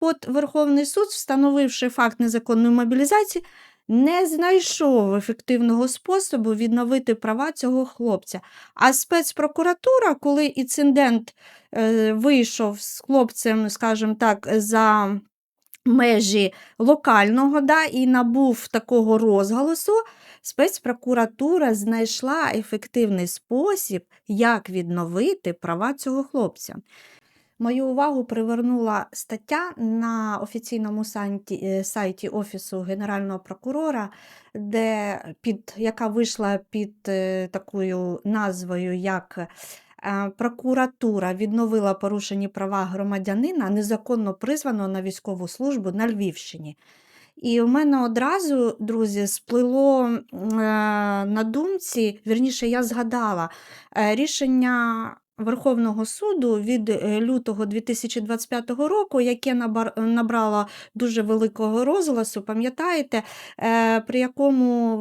от Верховний суд, встановивши факт незаконної мобілізації, не знайшов ефективного способу відновити права цього хлопця. А спецпрокуратура, коли інцидент е, вийшов з хлопцем, скажімо так, за межі локального да, і набув такого розголосу, спецпрокуратура знайшла ефективний спосіб, як відновити права цього хлопця. Мою увагу привернула стаття на офіційному сайті, е, сайті Офісу Генерального прокурора, де під, яка вийшла під е, такою назвою, як е, Прокуратура відновила порушені права громадянина, незаконно призваного на військову службу на Львівщині. І у мене одразу, друзі, сплило на думці, вірніше, я згадала рішення Верховного суду від е, лютого 2025 року, яке набар- набрало дуже великого розголосу, пам'ятаєте, е, при якому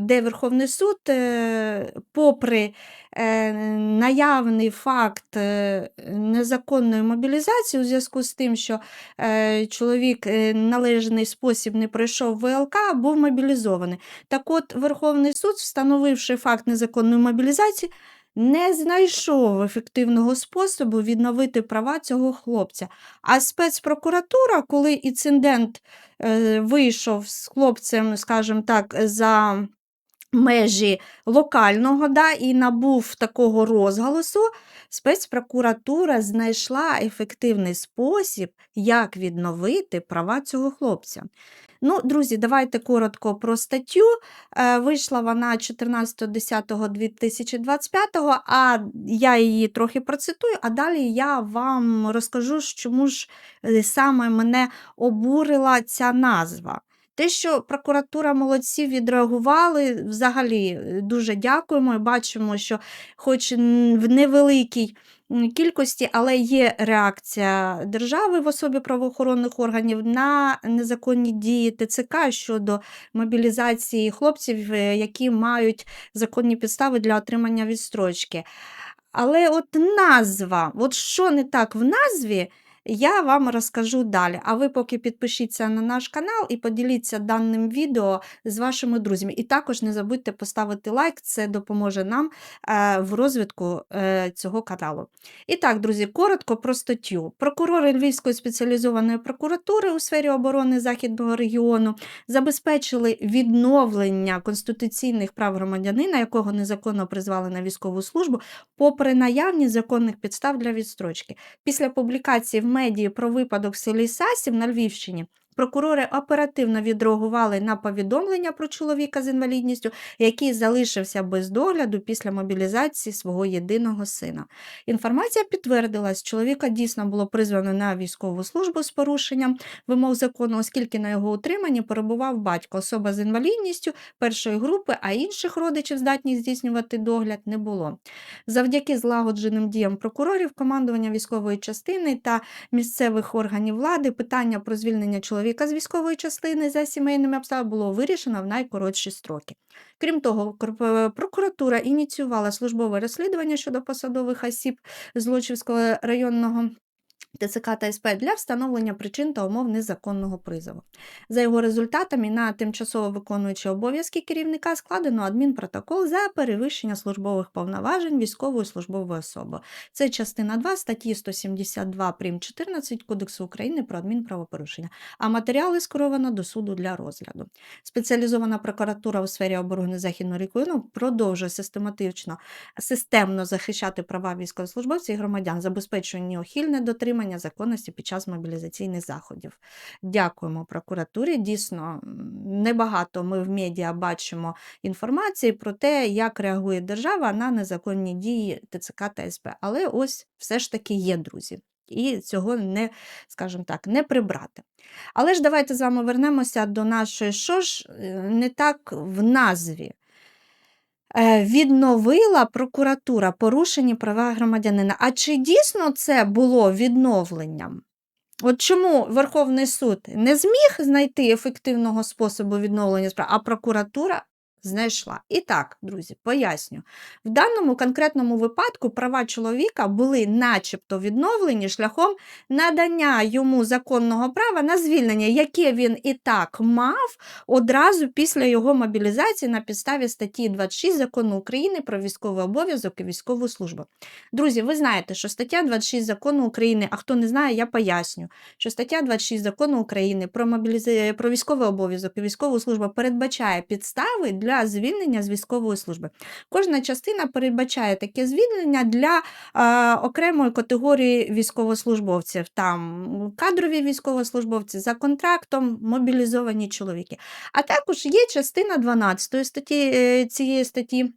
де Верховний суд, е, попри е, наявний факт е, незаконної мобілізації у зв'язку з тим, що е, чоловік е, належний спосіб не пройшов ВЛК, був мобілізований. Так от Верховний суд, встановивши факт незаконної мобілізації, не знайшов ефективного способу відновити права цього хлопця. А спецпрокуратура, коли інцидент е, вийшов з хлопцем, скажімо так, за межі локального да, і набув такого розголосу, спецпрокуратура знайшла ефективний спосіб, як відновити права цього хлопця. Ну, друзі, давайте коротко про статтю. Е, Вийшла вона 14.10.2025, а я її трохи процитую, а далі я вам розкажу, чому ж е, саме мене обурила ця назва. Те, що прокуратура молодці відреагували, взагалі е, дуже дякуємо. і Бачимо, що хоч в невеликій кількості, але є реакція держави в особі правоохоронних органів на незаконні дії ТЦК щодо мобілізації хлопців, е, які мають законні підстави для отримання відстрочки. Але от назва, от що не так в назві, я вам розкажу далі. А ви поки підпишіться на наш канал і поділіться даним відео з вашими друзями. І також не забудьте поставити лайк, це допоможе нам е, в розвитку е, цього каналу. І так, друзі, коротко про статтю. Прокурори Львівської спеціалізованої прокуратури у сфері оборони Західного регіону забезпечили відновлення конституційних прав громадянина, якого незаконно призвали на військову службу, попри наявність законних підстав для відстрочки. Після публікації в медії про випадок в селі Сасів на Львівщині прокурори оперативно відреагували на повідомлення про чоловіка з інвалідністю, який залишився без догляду після мобілізації свого єдиного сина. Інформація підтвердилась, чоловіка дійсно було призвано на військову службу з порушенням вимог закону, оскільки на його утриманні перебував батько, особа з інвалідністю першої групи, а інших родичів здатні здійснювати догляд не було. Завдяки злагодженим діям прокурорів, командування військової частини та місцевих органів влади питання про звільнення чоловіка з військової частини за сімейними обставинами було вирішено в найкоротші строки. Крім того, кор- прокуратура ініціювала службове розслідування щодо посадових осіб Злочівського районного ТЦК та СП для встановлення причин та умов незаконного призову. За його результатами на тимчасово виконуючи обов'язки керівника складено адмінпротокол за перевищення службових повноважень військової службової особи. Це частина 2 статті 172 прим. 14 Кодексу України про адмінправопорушення, а матеріали скеровано до суду для розгляду. Спеціалізована прокуратура у сфері оборони Західного регіону продовжує систематично системно захищати права військовослужбовців і громадян, забезпечує неохильне дотримання законності під час мобілізаційних заходів. Дякуємо прокуратурі. Дійсно, небагато ми в медіа бачимо інформації про те, як реагує держава на незаконні дії ТЦК та СП. Але ось все ж таки є, друзі. І цього не, скажімо так, не прибрати. Але ж давайте з вами вернемося до нашої, що ж е, не так в назві. Е, Відновила прокуратура порушені права громадянина. А чи дійсно це було відновленням? От чому Верховний суд не зміг знайти ефективного способу відновлення справ, а прокуратура знайшла. І так, друзі, поясню. В даному конкретному випадку права чоловіка були начебто відновлені шляхом надання йому законного права на звільнення, яке він і так мав одразу після його мобілізації на підставі статті 26 закону України про військовий обов'язок і військову службу. Друзі, ви знаєте, що стаття 26 закону України, а хто не знає, я поясню, що стаття 26 закону України про мобілізацію про військовий обов'язок і військову службу передбачає підстави для звільнення з військової служби. Кожна частина передбачає таке звільнення для е, окремої категорії військовослужбовців. Там кадрові військовослужбовці за контрактом, мобілізовані чоловіки. А також є частина 12 статті е, цієї статті.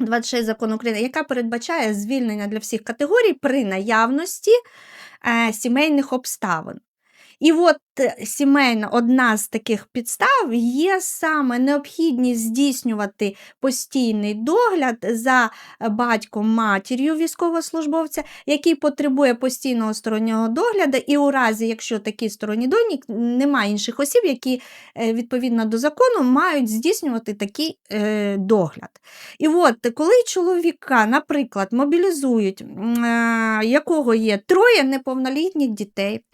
26 закону України, яка передбачає звільнення для всіх категорій при наявності е, сімейних обставин. І от сімейна одна з таких підстав є саме необхідність здійснювати постійний догляд за батьком матір'ю військовослужбовця, який потребує постійного стороннього догляду, і у разі, якщо такий сторонній догляд, немає інших осіб, які е, відповідно до закону мають здійснювати такий е, догляд. І от коли чоловіка, наприклад, мобілізують, е, якого є троє неповнолітніх дітей,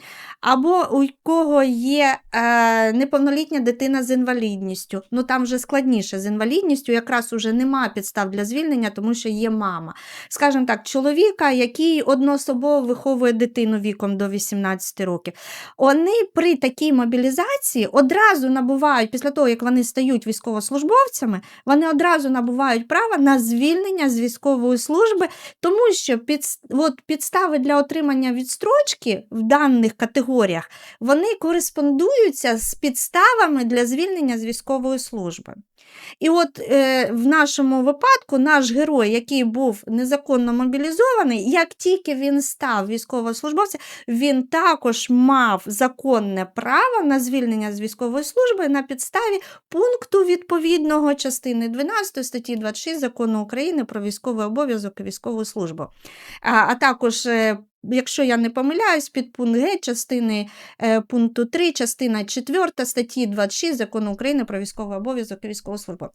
або у кого є е, неповнолітня дитина з інвалідністю. Ну там вже складніше з інвалідністю, якраз уже нема підстав для звільнення, тому що є мама. Скажімо так, чоловіка, який одноособово виховує дитину віком до 18 років. Вони при такій мобілізації одразу набувають, після того, як вони стають військовослужбовцями, вони одразу набувають право на звільнення з військової служби, тому що під, от, підстави для отримання відстрочки в даних категоріях вони кореспондуються з підставами для звільнення з військової служби. І от е, в нашому випадку наш герой, який був незаконно мобілізований, як тільки він став військовослужбовцем, він також мав законне право на звільнення з військової служби на підставі пункту відповідного частини 12 статті 26 закону України про військовий обов'язок і військову службу, а, а також е, якщо я не помиляюсь, під пункт Г частини е, пункту 3, частина 4 статті 26 закону України про військовий обов'язок і військову службу.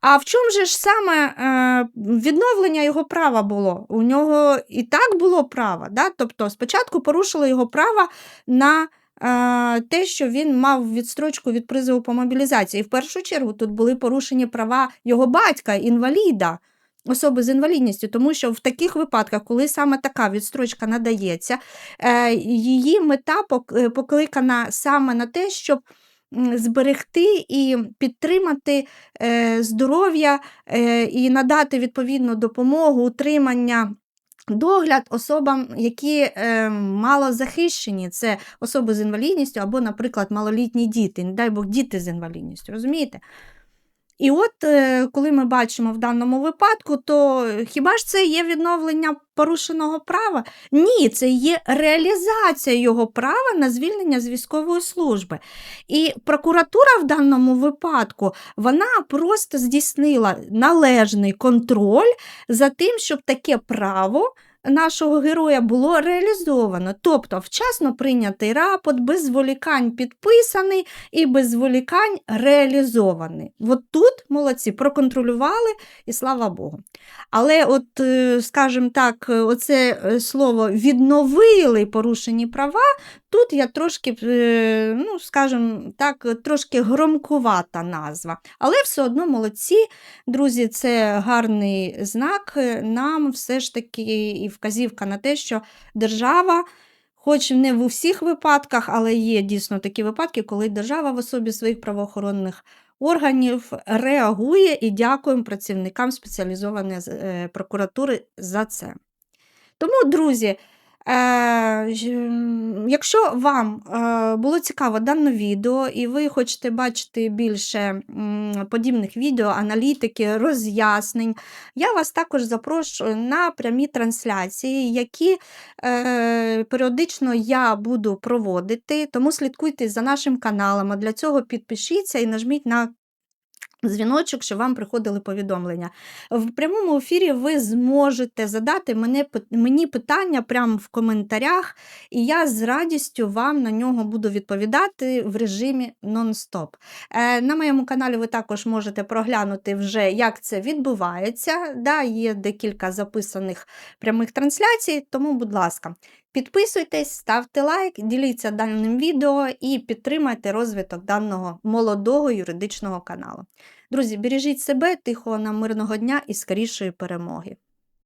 А в чому же ж саме е, відновлення його права було? У нього і так було право. Да? Тобто спочатку порушили його право на е, те, що він мав відстрочку від призову по мобілізації. В першу чергу тут були порушені права його батька, інваліда особи з інвалідністю, тому що в таких випадках, коли саме така відстрочка надається, е, її мета е, покликана саме на те, щоб зберегти і підтримати е, здоров'я і надати відповідну допомогу, утримання. Догляд особам, які е, мало захищені, це особи з інвалідністю або, наприклад, малолітні діти, не дай Бог, діти з інвалідністю, розумієте? І от е, коли ми бачимо в даному випадку, то хіба ж це є відновлення порушеного права? Ні, це є реалізація його права на звільнення з військової служби. І прокуратура в даному випадку вона просто здійснила належний контроль за тим, щоб таке право нашого героя було реалізовано. Тобто вчасно прийнятий рапорт, без зволікань підписаний і без зволікань реалізований. От тут молодці проконтролювали і слава Богу. Але, от, е, скажімо так, оце е, слово відновили порушені права, тут я трошки, е, ну, скажімо так, трошки громкувата назва. Але все одно молодці, друзі, це гарний знак. Нам все ж таки і вказівка на те, що держава. Хоч не в усіх випадках, але є дійсно такі випадки, коли держава в особі своїх правоохоронних органів реагує і дякуємо працівникам спеціалізованої е, прокуратури за це. Тому, друзі, Е, Якщо вам е, було цікаво дане відео, і ви хочете бачити більше подібних відео, аналітики, роз'яснень, я вас також запрошую на прямі трансляції, які е, періодично я буду проводити, тому слідкуйте за нашим каналом. а Для цього підпишіться і нажміть на дзвіночок, щоб вам приходили повідомлення. В прямому ефірі ви зможете задати мене, мені питання прямо в коментарях, і я з радістю вам на нього буду відповідати в режимі нон-стоп. Е, на моєму каналі ви також можете проглянути вже, як це відбувається. Да, є декілька записаних прямих трансляцій, тому, будь ласка, підписуйтесь, ставте лайк, діліться даним відео і підтримайте розвиток даного молодого юридичного каналу. Друзі, бережіть себе, тихого нам мирного дня і скорішої перемоги.